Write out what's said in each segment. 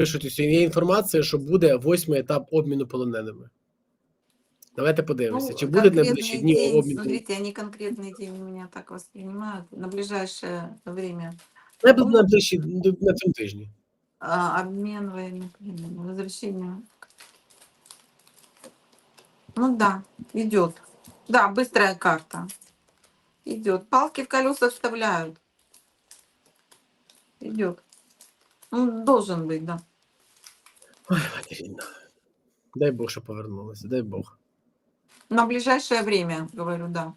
пишуть, ось є інформація, що буде восьмий етап обміну полоненими. Давайте подивимося, чи буде конкретный найближчі дні день, обмін полоненими. смотрите, они конкретный день у меня так воспринимают на ближайшее время. Най- Найближчі на цьому тижні. А, обмен военнопленными, возвращение. Ну да, идет. Да, быстрая карта. Идет. Палки в колеса вставляют. Идет. Ну, должен быть, да. Ой, Материна. Дай Бог, що повернулася, дай Бог. На ближайшее время, говорю, да.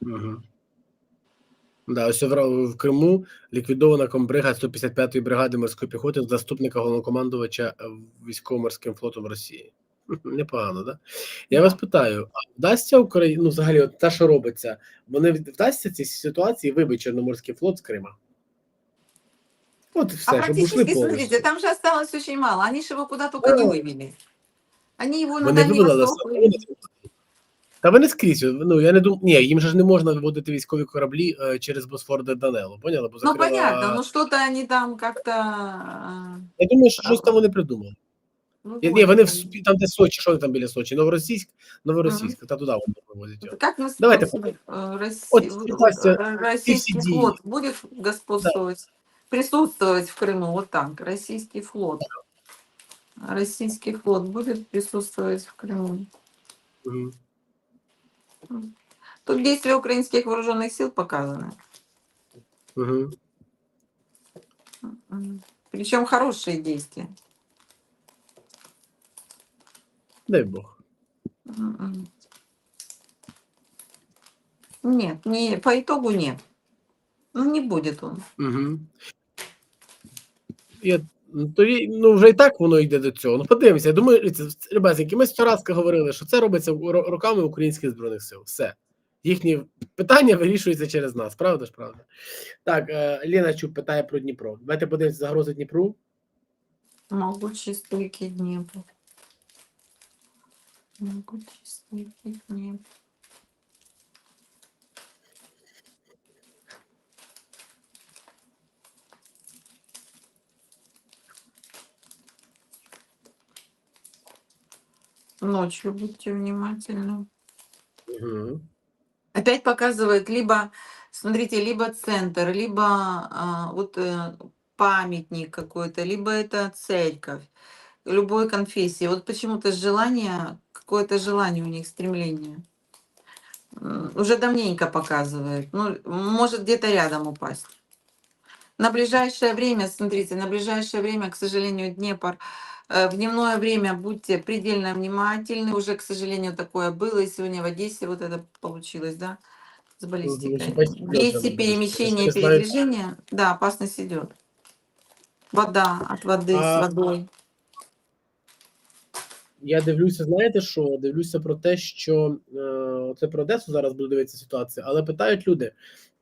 Угу. Да, ось в, в Криму ліквідована комбрига 155-ї бригади морської піхоти заступника головнокомандувача е, військово-морським флотом Росії. Непогано, да? Я вас питаю, а вдасться Україні, ну взагалі, от те, що робиться, вони вдасться цій ситуації вибити Чорноморський флот з Крима? От і А все, щоб ушли практически, повністю. смотрите, там же осталось очень мало. Они же его куда только не Да. вывели. Они его на Вони Дальний вивели, але Восток все вывели. одно не- Та вони скрізь. Ну я не думаю, ні, їм же ж не можна виводити військові кораблі е, через Босфор до Данело, поняла? Бо Ну, закрила... понятно, но что-то они там как-то... а, Я думаю, що щось там вони придумали. ну, Ні, ні, вони в вот. Сп- там, де Сочі, що вони там біля Сочі? Новоросійськ, Новоросійськ, та туди вони вивозять його. Как мы Давайте спросим, э, Росси- Вот, в- Настя, э, российский PCD. флот будет господствовать, присутствовать в Крыму, вот так, российский флот. Российский флот будет присутствовать в Крыму. Мгм. Тут действия украинских вооруженных сил показаны. Мгм. Причем хорошие действия. Дай Бог. Нет, не, по итогу нет. Ну, не будет он. Угу. Я, ну, тоді, ну, вже і так воно йде до цього. Ну, подивимося. Я думаю, ребятки, ми сто раз говорили, що це робиться ро- руками українських збройних сил. Все. Їхні питання вирішуються через нас, правда ж, правда? Так, е, Лена Чуб питає про Дніпро. Давайте подивимося загрози Дніпру. Могучий стойкий Днепр. Могучий стойкий Днепр. Ночью будьте внимательны. Угу. Опять показывает либо, смотрите, либо центр, либо а, вот э, памятник какой-то, либо это церковь любой конфессии. Вот почему-то желание, какое-то желание у них, стремление. Уже давненько показывает. Ну, может где-то рядом упасть. На ближайшее время, смотрите, на ближайшее время, к сожалению, Днепр, в дневное время будьте предельно внимательны. Уже, к сожалению, такое было. И сегодня в Одессе вот это получилось, да, с баллистикой. спасибо, Если да, перемещение и баллистика. Если передвижение, да, опасность идет. Вода от воды А- с водой. Я дивлюся, знаєте що? Дивлюся про те, що е, це про Одесу зараз буду дивитися ситуацію, але питають люди,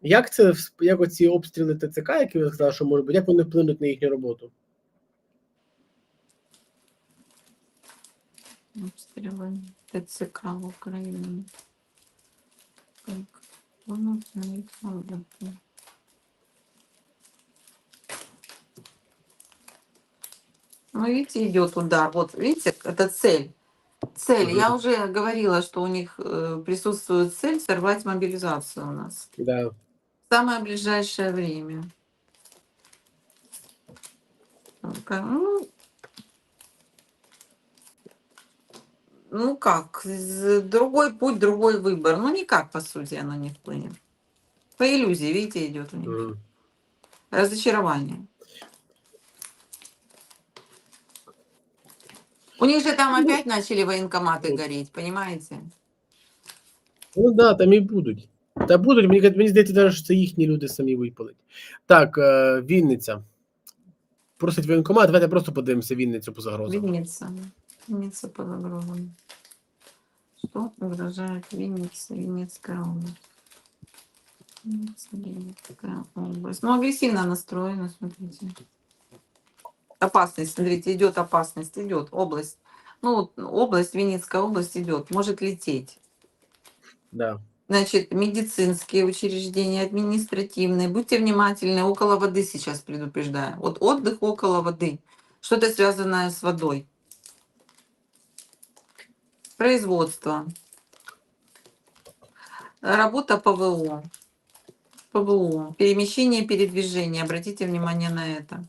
як це вс- як оці обстріли ТЦК, які ви сказали, що можуть бути, як вони вплинуть на їхню роботу? Обстрелы ТЦК в Украине. Так, их надо. Ну, видите, идет удар. Вот, видите, это цель. Цель. Я Мгм. уже говорила, что у них э, присутствует цель сорвать мобилизацию у нас. Да. В самое ближайшее время. Ну, ну как, з- другой путь, другой выбор. Ну никак, по сути, оно не вплынет. По иллюзии, видите, идет у них. Мгм. Разочарование. У них же там опять начали военкоматы гореть, понимаете? Ну да, там і будуть. Та будуть, мені, мені здається, навіть, що це їхні люди самі випалять. Так, е, Вінниця. Просить воєнкомат, давайте просто подивимося Вінницю по загрозам. Винница. Винница под угрозой. Что угрожает Винница, Винницкая область? Винница, Винницкая область. Ну, агрессивно настроена, смотрите. Опасность, смотрите, идет опасность, идет область. Ну, область, Винницкая область идет, может лететь. Да. Значит, медицинские учреждения, административные. Будьте внимательны, около воды сейчас предупреждаю. Вот отдых около воды. Что-то связанное с водой Производство. Работа ПВО. ПВО. Перемещение, передвижение. Обратите внимание на это.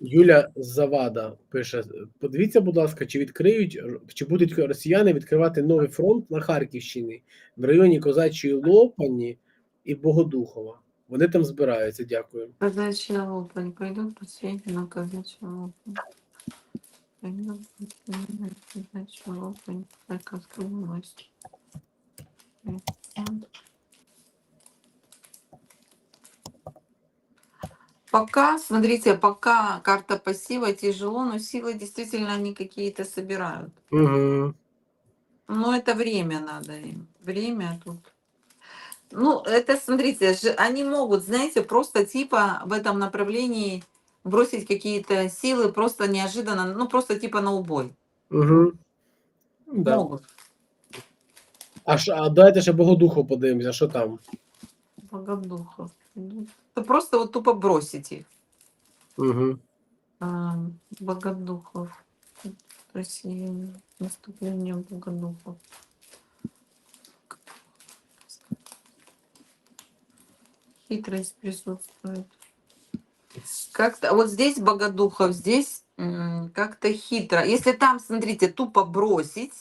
Юля Завада пише: подивіться, будь ласка, чи відкриють, чи будуть росіяни відкривати новий фронт на Харківщині в районі Козачої Лопані і Богодухова. Вони там збираються. Дякую. Казачья лопань. Пойдут посеять на казачью лопань. Пойдут посеять на казачью лопань. Харьковской области. Пока, смотрите, пока карта пассива тяжело, но силы действительно они какие-то собирают. Угу. Но это время надо им. Время тут. Ну, это, смотрите, же они могут, знаете, просто типа в этом направлении бросить какие-то силы просто неожиданно, ну, просто типа на убой. Угу. Да. Могут. А, ш- а дайте ще Богодухов подивимося, що там. Богодухов. Ну, Это просто вот тупо бросить их. Угу. А, Богодухов. Россия. Наступление Богодухов. Хитрость присутствует. Как-то вот здесь Богодухов, здесь как-то хитро. Если там, смотрите, тупо бросить,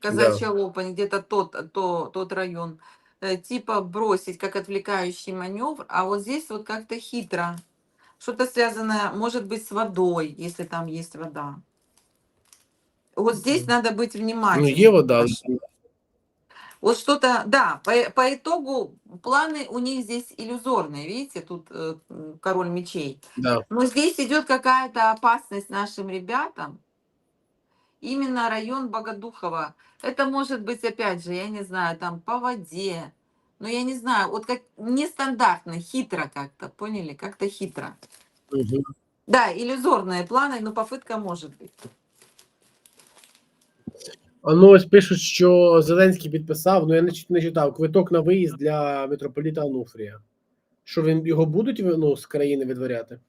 Казачья Лопань, где-то тот, то, тот район, э, типа бросить как отвлекающий маневр, а вот здесь вот как-то хитро. Что-то связанное, может быть, с водой, если там есть вода. Вот здесь надо быть Ну, внимательным. є вода. Вот что-то, да, по, по итогу планы у них здесь иллюзорные, видите, тут э, король мечей. Да. Но здесь идет какая-то опасность нашим ребятам. Именно район Богодухова. Это может быть, опять же, я не знаю, там по воде. Но я не знаю, вот как нестандартно, хитро как-то, поняли? Как-то хитро. Угу. Да, иллюзорные планы, но попытка может быть. Ну ось пишуть, що Зеленський підписав, ну я не, не читав, квиток на виїзд для митрополіта Ануфрія. Що він його будуть ну, з країни відворяти?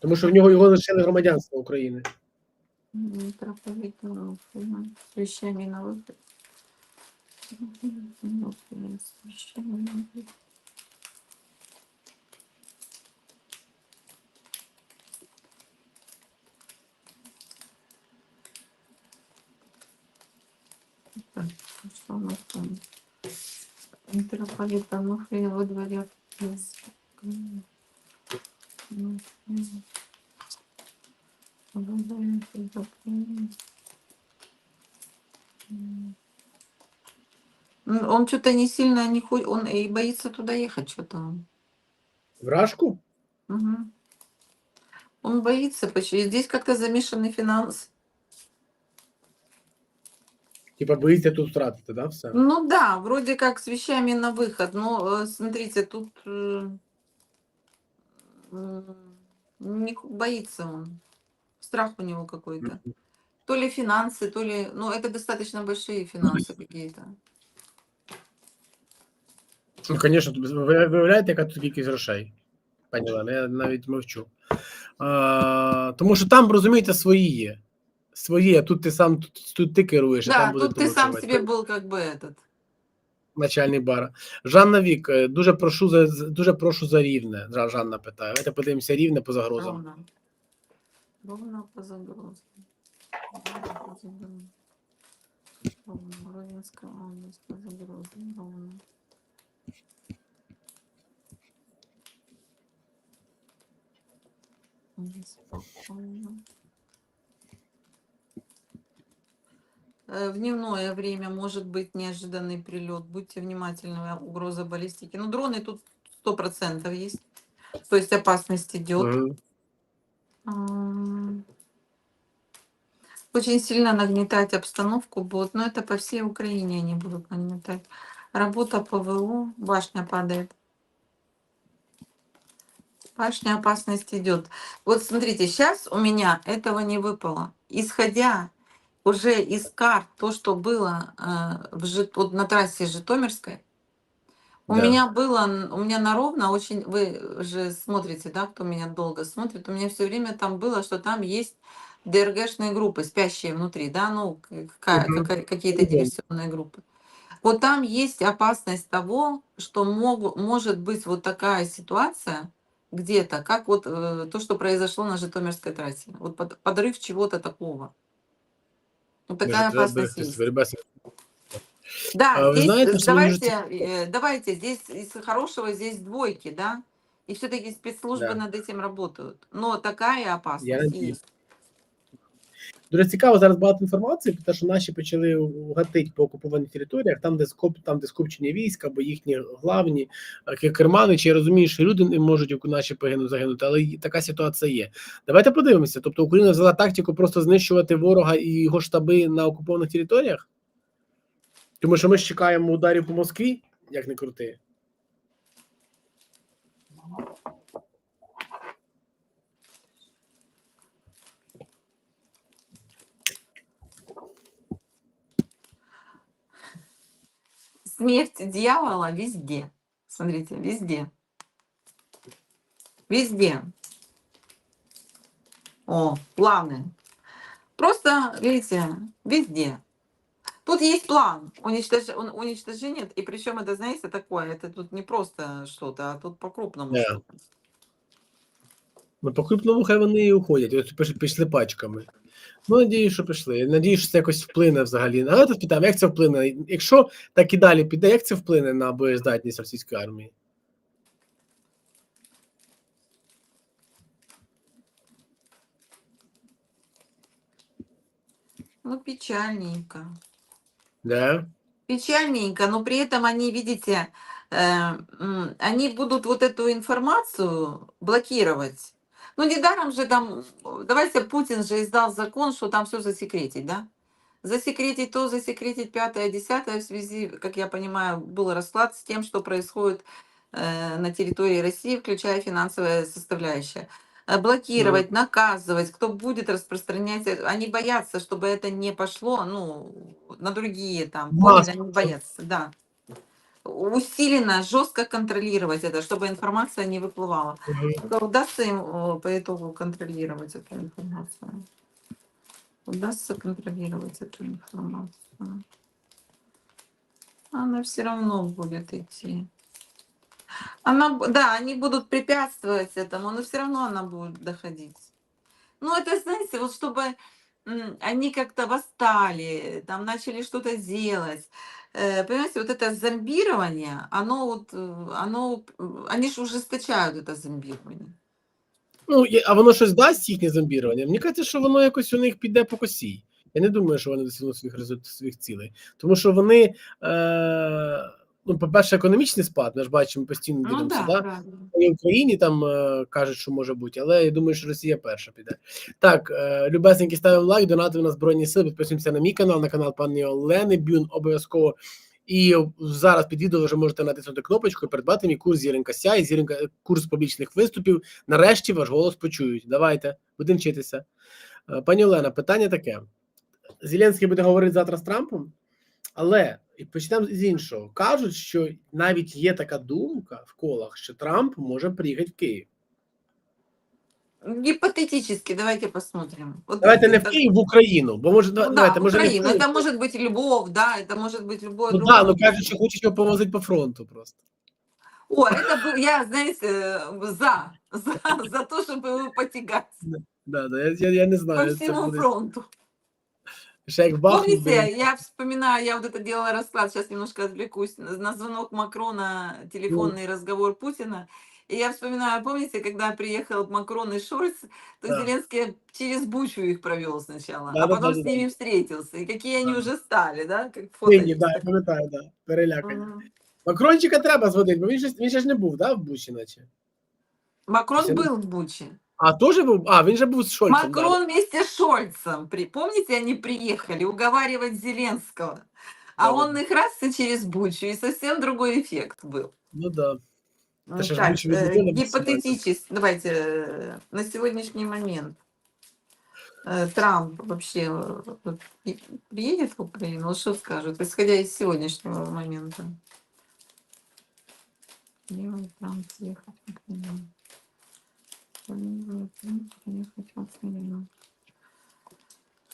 Тому що в нього його лишили громадянство України. На выход. Так, что у нас там? Митрополит Ануфрия во дворе из Украины. Ануфрий. Во дворе из Украины. М. Ну, Он что-то не сильно не хочет, он и боится туда ехать, что-то. Вражку? Мгм. Он боится, почему здесь как-то замешаны финансы. Типа боїться тут втратити, да, все? Ну да, вроде как с вещами на выход, но э, смотрите, тут э, м, не х- боится он. Страх у него какой-то. То ли финансы, то ли... Ну, это достаточно большие финансы какие-то. Ну, звісно, ви ви виявляєте, яка тут кількість грошей? Пані Олена, я навіть мовчу. А, тому що там, розумієте, свої є. Свої, а тут ти сам тут, тут ти керуєш, а там Да, буде тут ты сам керувати. себе был как бы этот. начальник бара. Жанна Вік, е, дуже прошу за з- дуже прошу за рівне. Жа- Жанна питає. Давайте подивимося рівне по загрозам. Ровно. Ровно по загрозам. Ровно по загрозам. Ровно. Родинская область по загрозам. Ровно. Неспокойно. В дневное время может быть неожиданный прилет. Будьте внимательны, угроза баллистики. Ну, дроны тут сто процентов есть. То есть опасность идет. Очень сильно нагнетать обстановку будут, но это по всей Украине они будут нагнетать. Работа ПВО, башня падает. Башня опасность идет. Вот смотрите, сейчас у меня этого не выпало. Исходя уже из карт то, что было э, в Жит- вот на трассе Житомирской, у Да. меня было, у меня на ровно очень, вы же смотрите, да, кто меня долго смотрит, у меня все время там было, что там есть ДРГшные группы, спящие внутри, да, ну, какая- какие-то диверсионные группы. Вот там есть опасность того, что могу, может быть вот такая ситуация где-то, как вот э, то, что произошло на Житомирской трассе. Вот под- подрыв чего-то такого. Вот такая Може, треба опасность есть. боротьба з- Да, А здесь знаете, давайте, э, давайте, здесь из хорошего здесь двойки, да, и все-таки спецслужбы Да. над этим работают. Но такая Я опасность надіюсь. есть. Дуже цікаво зараз багато інформації, тому що наші почали гатити по окупованих територіях, там, де скоп, там, де скупчення військ, або їхні главні е, керманичі. Я розумію, що люди не можуть наші погину загинути, але така ситуація є. Давайте подивимося. Тобто Україна взяла тактику просто знищувати ворога і його штаби на окупованих територіях. Тому що ми ж чекаємо ударів по Москві, як не крути. Смерть дьявола везде. Смотрите, везде. Везде. О, планы. Просто, видите, везде. Тут есть план уничтож- уничтожения, и причем это, знаете, такое, это тут не просто что-то, а тут по-крупному что-то. Ну, по крупному хай вони і уходять. Ось пішли пачками. Ну, надію, що пішли. Я Надію, що це якось вплине взагалі. А от питаємо, як це вплине? Якщо так і далі піде, як це вплине на боєздатність російської армії? Ну, печальненько. Да? Печальненько, но при этом они, видите, э, м, они будут вот эту информацию блокировать. Ну, недаром же там, э, давайте, Путин же издал закон, что там все засекретить, да? Засекретить то, засекретить пятое, десятое в связи, как я понимаю, был расклад с тем, что происходит э, на территории России, включая финансовая составляющая. Э, Блокировать, наказывать, кто будет распространять. это. Они боятся, чтобы это не пошло, ну, на другие там. Массово. Они боятся, да. Усиленно, жестко контролировать это, чтобы информация не выплывала. Только удастся им по итогу контролировать эту информацию. Удастся контролировать эту информацию. Она все равно будет идти. Она, да, они будут препятствовать этому, но все равно она будет доходить. Ну, это, знаете, вот чтобы они как-то восстали, там начали что-то делать. Э, Понимаете, вот это зомбирование, оно вот, э, оно, э, они же ужесточают это зомбирование. Ну, є- а воно щось дасть їхнє зомбірування? Мені кажеться, що воно якось у них піде по косі. Я не думаю, що вони досягнуть своїх результатів своїх цілей. Тому що вони, е, ну, по-перше, економічний спад, ми ж бачимо постійно Ну да, да? І в Україні там е, кажуть, що може бути, але я думаю, що Росія перша піде. Так, е, любесненькі, ставимо лайк, донатимо на Збройні Сили, підписуємося на мій канал, на канал пані Олени Бюн, обов'язково. І зараз під відео вже можете натиснути кнопочку і придбати мій курс Зіренка Сяй, Зіренка, курс публічних виступів. Нарешті ваш голос почують. Давайте, будемо вчитися. Е, Пані Олена, питання таке: Зеленський буде говорити завтра з Трампом, але і почнемо з іншого. Кажуть, що навіть є така думка в колах, що Трамп може приїхати в Київ. Гипотетически, давайте посмотрим. Вот Давайте не в это- Київ, в Україну, бо може Ну давайте, да, може не в Украина. Київ. Это может быть Львов, да, это может быть любой Ну другой. да, ну кажуть, що хочуть його повозити по фронту просто. О, это был, я, знаете, э, за, за, за то, чтобы его потягать Да, да, я, я, я не по знаю. Це всему буде фронту. ще як Бахмут. Помните, буде. я вспоминаю, я вот это делала расклад, сейчас немножко отвлекусь, на на звонок Макрона, телефонный разговор Путина. И я вспоминаю, помните, когда приехал Макрон и Шольц, то Да. Зеленский через Бучу их провел сначала, Да, а да, потом да, с да, ними встретился. И какие они Да. уже стали, да? Как фото Нині, есть да, я такое. пам'ятаю, да, перелякані. Мгм. Макрончика треба зводити, бо він же, він же ж не був, да, в Бучі, наче. Макрон Все- был в Буче. А, теж був? А, він же був з Шольцем. да. Макрон вместе с Шольцем, при- помните, они приехали уговаривать Зеленского, а Да. он их раз и через Бучу, и совсем другой эффект был. Ну да. Ну, так, э, гипотетически, давайте э, на сегодняшний момент. э, Трамп вообще приедет в Украину, что скажет, исходя из сегодняшнего момента? Делает Трамп съехать в Украину.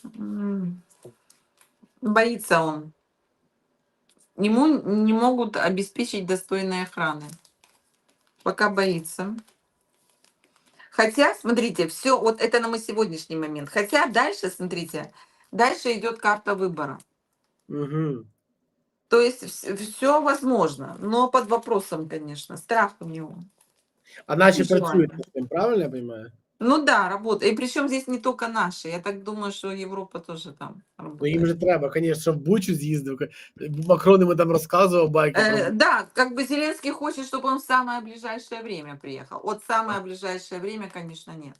В Боится он. Ему не могут обеспечить достойной охраны. Пока боится. Хотя, смотрите, все, вот это на мой сегодняшний момент. Хотя дальше, смотрите, дальше идет карта выбора. Угу. То есть все возможно, но под вопросом, конечно, страх у него. А наші Переживання. працюють над цим, правильно я розумію? Ну да, работа. И причем здесь не только наши. Я так думаю, что Европа тоже там Ну їм же работает. треба, звісно, щоб в Бучу з'їздив. Макрон йому там розказував байки. Э, про- да, как бы Зеленский хочет, чтобы он в самое ближайшее время приехал. Вот самое ближайшее время, конечно, нет.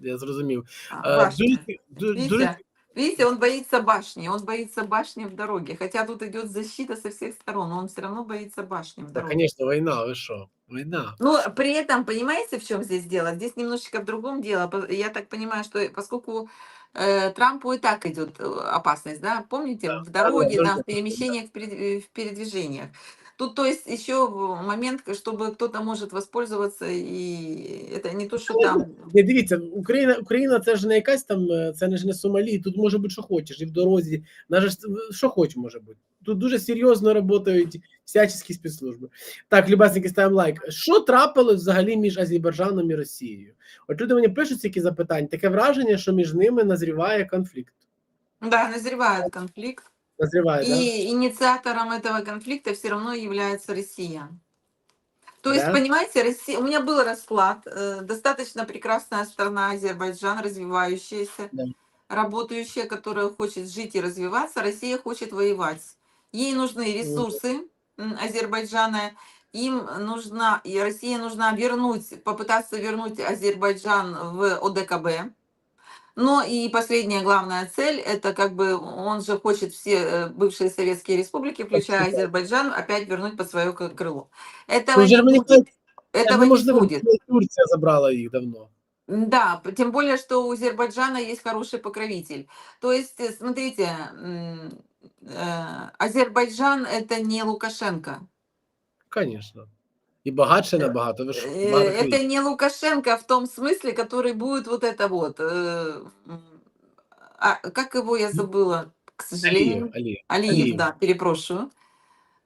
Я зрозумів. А, Е, башня. Дуже, ду- дуже Видите, видите, он боится башни, он боится башни в дороге. Хотя тут идет защита со всех сторон, но он все равно боится башни в Так, дороге. звісно, війна, ви що? Війна. Но при этом, понимаете, в чем здесь дело? Здесь немножечко в другом дело. По- Я так понимаю, что поскольку э, Трампу и так идет э, опасность, да, помните, Да, в дороге, да, да, да. в перемещениях, в перед- э, в передвижениях. Тут, то есть, еще момент, чтобы кто-то может воспользоваться, и это не то, что там Не дивіться, Україна, Україна це ж не якась там, е, це не ж не Сомалі, тут може бути, що хочеш, і в дорозі, навіть що хоч може бути. Тут дуже серйозно працюють всячески спецслужби. Так, любасники, ставимо лайк. Що трапилось взагалі між Азербайджаном і Росією? От люди мені пишуть які запитання. Таке враження, що між ними назріває конфлікт. Да, назревает конфликт. Назріває, так? И инициатором этого конфликта все равно является Россия. То есть, Да? понимаете, Россия, у меня был расклад, э, достаточно прекрасная страна Азербайджан, развивающаяся, Да. работающая, которая хочет жить и развиваться, Россия хочет воевать. Ей нужны ресурсы м, Азербайджана, им нужна, и Россия нужна вернуть, попытаться вернуть Азербайджан в ОДКБ. Но и последняя главная цель, это как бы он же хочет все э, бывшие советские республики, включая Спасибо. Азербайджан, опять вернуть под свое к- крыло. Этого Ну, вже не ж мені будет. кажуть, Этого не неможливо, будет. Турція забрала їх давно. Да, п- тем более, что у Азербайджана есть хороший покровитель. То есть, э, смотрите, м, э, Азербайджан это не Лукашенко. Звісно. І багатше набагато. Ви що, Э, багато Это країн. не Лукашенко в том смысле, который будет вот это вот. э, м, а, как его я забыла, к сожалению. Алієв, Алієв. Алиев, Алиев. да, перепрошую.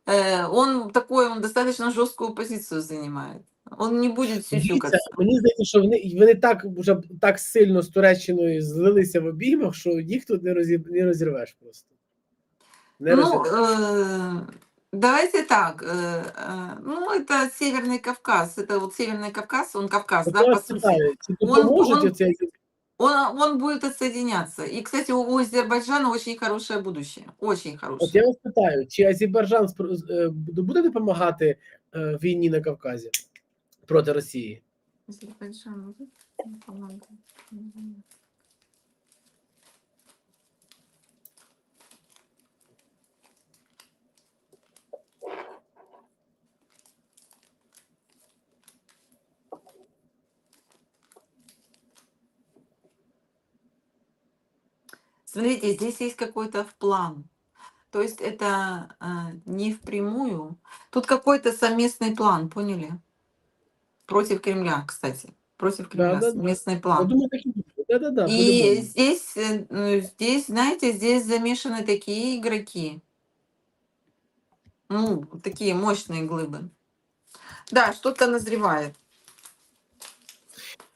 Э, Он такой, он достаточно жесткую позицию занимает. Он не будет Дивіться, сюсюкаться. мені здається, що вони, вони так вже так сильно з Туреччиною злилися в обіймах, що їх тут не, розі, не розірвеш просто. Не Ну, розірвеш. э, давайте так. э, э, Ну, это Северный Кавказ. Это вот Северный Кавказ, он Кавказ, От да, я по вас сути. питаю, чи он- допоможуть он- оці Он, он будет отсоединяться. И, кстати, у, у Азербайджана очень хорошее будущее. Очень хорошее. От я вас питаю, чи Азербайджан спро- е, буде допомагати е, війні на Кавказі проти Росії? Азербайджан. ну, по-моему, Смотрите, здесь есть какой-то в план. То есть это а, не впрямую. Тут какой-то совместный план, поняли? Против Кремля, кстати. Против Кремля, Да-да-да. совместный Я план. думаю, так і буде. Да-да-да, И здесь, э, ну, здесь, знаете, здесь замешаны такие игроки. Ну, такие мощные глыбы. Да, что-то назревает.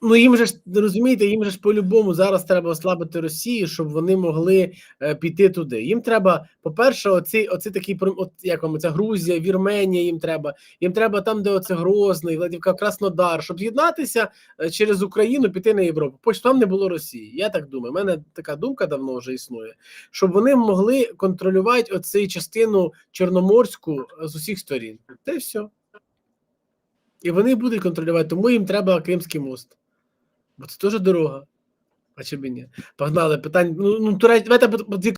Ну їм же ж розумієте, їм же ж по-любому зараз треба ослабити Росію, щоб вони могли е, піти туди. Їм треба, по-перше, оці, оці такі от як вам ця Грузія, Вірменія. Їм треба. Їм треба там, де оце Грозний, Владівка, Краснодар, щоб з'єднатися е, через Україну, піти на Європу. Поч там не було Росії. Я так думаю. У мене така думка давно вже існує, щоб вони могли контролювати оцю частину Чорноморську е, з усіх сторін. Й все. І вони будуть контролювати, тому їм треба Кримський мост. Бо це теж дорога. А чи б і ні? Погнали питання. Ну, ну давайте